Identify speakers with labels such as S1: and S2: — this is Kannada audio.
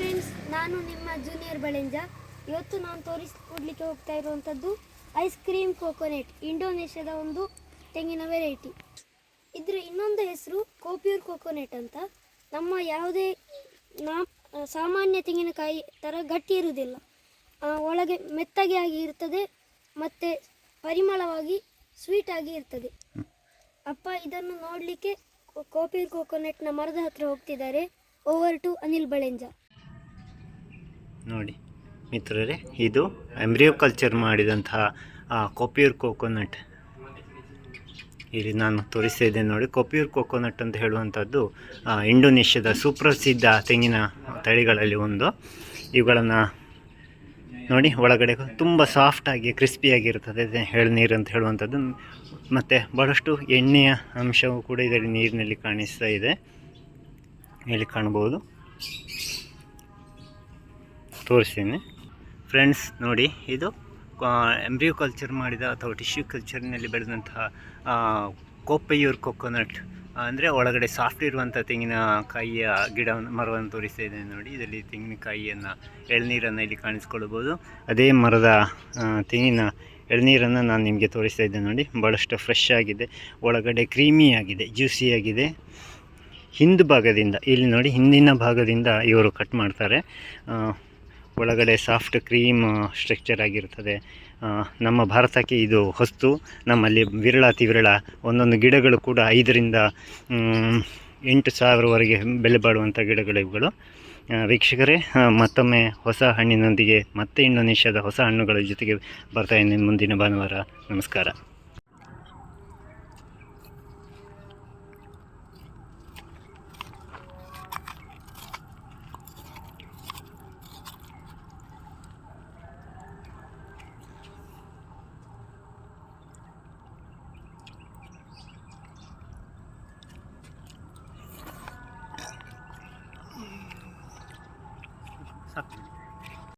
S1: ಫ್ರೆಂಡ್ಸ್ ನಾನು ನಿಮ್ಮ ಜೂನಿಯರ್ ಬಳೆಂಜ. ಇವತ್ತು ನಾನು ತೋರಿಸ್ಕೊಡ್ಲಿಕ್ಕೆ ಹೋಗ್ತಾ ಇರುವಂಥದ್ದು ಐಸ್ ಕ್ರೀಮ್ ಕೋಕೋನೆಟ್ ಇಂಡೋನೇಷ್ಯಾದ ಒಂದು ತೆಂಗಿನ ವೆರೈಟಿ ಇದರ ಇನ್ನೊಂದು ಹೆಸರು ಕೋಪ್ಯೂರ್ ಕೋಕೋನೆಟ್ ಅಂತ. ನಮ್ಮ ಯಾವುದೇ ನಾ ಸಾಮಾನ್ಯ ತೆಂಗಿನಕಾಯಿ ಥರ ಗಟ್ಟಿ ಇರುವುದಿಲ್ಲ. ಒಳಗೆ ಮೆತ್ತಗೆ ಆಗಿ ಇರ್ತದೆ, ಮತ್ತು ಪರಿಮಳವಾಗಿ ಸ್ವೀಟ್ ಆಗಿ ಇರ್ತದೆ. ಅಪ್ಪ ಇದನ್ನು ನೋಡಲಿಕ್ಕೆ ಕೋಪೀರ್ ಕೋಕೋನೆಟ್ನ ಮರದ ಹತ್ತಿರ ಹೋಗ್ತಿದ್ದಾರೆ ಓವರ್ ಟು ಅನಿಲ್ ಬಳೆಂಜ.
S2: ನೋಡಿ. ಮಿತ್ರರೇ, ಇದು ಎಂಬ್ರಿಯೋ ಕಲ್ಚರ್ ಮಾಡಿದಂತಹ ಕೊಪ್ಯೂರ್ ಕೋಕೋನಟ್ ಇಲ್ಲಿ ನಾನು ತೋರಿಸ್ತಾ ಇದ್ದೇನೆ ನೋಡಿ ಕೊಪ್ಯೂರ್ ಕೋಕೋನಟ್ ಅಂತ ಹೇಳುವಂಥದ್ದು ಇಂಡೋನೇಷ್ಯಾದ ಸುಪ್ರಸಿದ್ಧ ತೆಂಗಿನ ತಳಿಗಳಲ್ಲಿ ಒಂದು. ಇವುಗಳನ್ನು ನೋಡಿ, ಒಳಗಡೆ ತುಂಬ ಸಾಫ್ಟಾಗಿ ಕ್ರಿಸ್ಪಿಯಾಗಿರ್ತದೆ ಹೇಳಿ ನೀರು ಅಂತ ಹೇಳುವಂಥದ್ದು. ಮತ್ತು ಭಾಳಷ್ಟು ಎಣ್ಣೆಯ ಅಂಶವು ಕೂಡ ಇದರಲ್ಲಿ ನೀರಿನಲ್ಲಿ ಕಾಣಿಸ್ತಾ ಇದೆ. ಇಲ್ಲಿ ಕಾಣ್ಬೋದು ತೋರಿಸ್ತೀನಿ. ಫ್ರೆಂಡ್ಸ್ ನೋಡಿ, ಇದು ಎಂಬ್ರಿಯೋ ಕಲ್ಚರ್ ಮಾಡಿದ ಅಥವಾ ಟಿಶ್ಯೂ ಕಲ್ಚರ್ನಲ್ಲಿ ಬೆಳೆದಂತಹ ಕೋಪೆಯೂರ್ ಕೊಕೊನಟ್ ಅಂದರೆ ಒಳಗಡೆ ಸಾಫ್ಟ್ ಇರುವಂಥ ತೆಂಗಿನಕಾಯಿಯ ಗಿಡವನ್ನು ಮರವನ್ನು ತೋರಿಸ್ತಾ ಇದ್ದೇನೆ ನೋಡಿ. ಇದರಲ್ಲಿ ತೆಂಗಿನಕಾಯಿಯನ್ನು ಎಳ್ನೀರನ್ನು ಇಲ್ಲಿ ಕಾಣಿಸ್ಕೊಳ್ಬೋದು. ಅದೇ ಮರದ ತೆಂಗಿನ ಎಳ್ನೀರನ್ನು ನಾನು ನಿಮಗೆ ತೋರಿಸ್ತಾ ಇದ್ದೇನೆ ನೋಡಿ. ಭಾಳಷ್ಟು ಫ್ರೆಶ್ ಆಗಿದೆ. ಒಳಗಡೆ ಕ್ರೀಮಿ ಆಗಿದೆ ಜ್ಯೂಸಿ ಆಗಿದೆ. ಹಿಂದು ಭಾಗದಿಂದ, ಇಲ್ಲಿ ನೋಡಿ, ಹಿಂದಿನ ಭಾಗದಿಂದ ಇವರು ಕಟ್ ಮಾಡ್ತಾರೆ. ಒಳಗಡೆ ಸಾಫ್ಟ್ ಕ್ರೀಮ್ ಸ್ಟ್ರಕ್ಚರ್ ಆಗಿರ್ತದೆ. ನಮ್ಮ ಭಾರತಕ್ಕೆ ಇದು ಹೊಸ್ತು. ನಮ್ಮಲ್ಲಿ ವಿರಳ ಅತಿ ವಿರಳ ಒಂದೊಂದು ಗಿಡಗಳು ಕೂಡ ಐದರಿಂದ ಎಂಟು ಸಾವಿರವರೆಗೆ ಬೆಲೆ ಬಾಳುವಂಥ ಗಿಡಗಳು ಇವುಗಳು. ವೀಕ್ಷಕರೇ ಮತ್ತೊಮ್ಮೆ ಹೊಸ ಹಣ್ಣಿನೊಂದಿಗೆ ಮತ್ತೆ ಇಂಡೋನೇಷ್ಯಾದ ಹೊಸ ಹಣ್ಣುಗಳ ಜೊತೆಗೆ ಬರ್ತಾ ಇದ್ದೀನಿ ಮುಂದಿನ ಭಾನುವಾರ. ನಮಸ್ಕಾರ. সাতচল্লিশ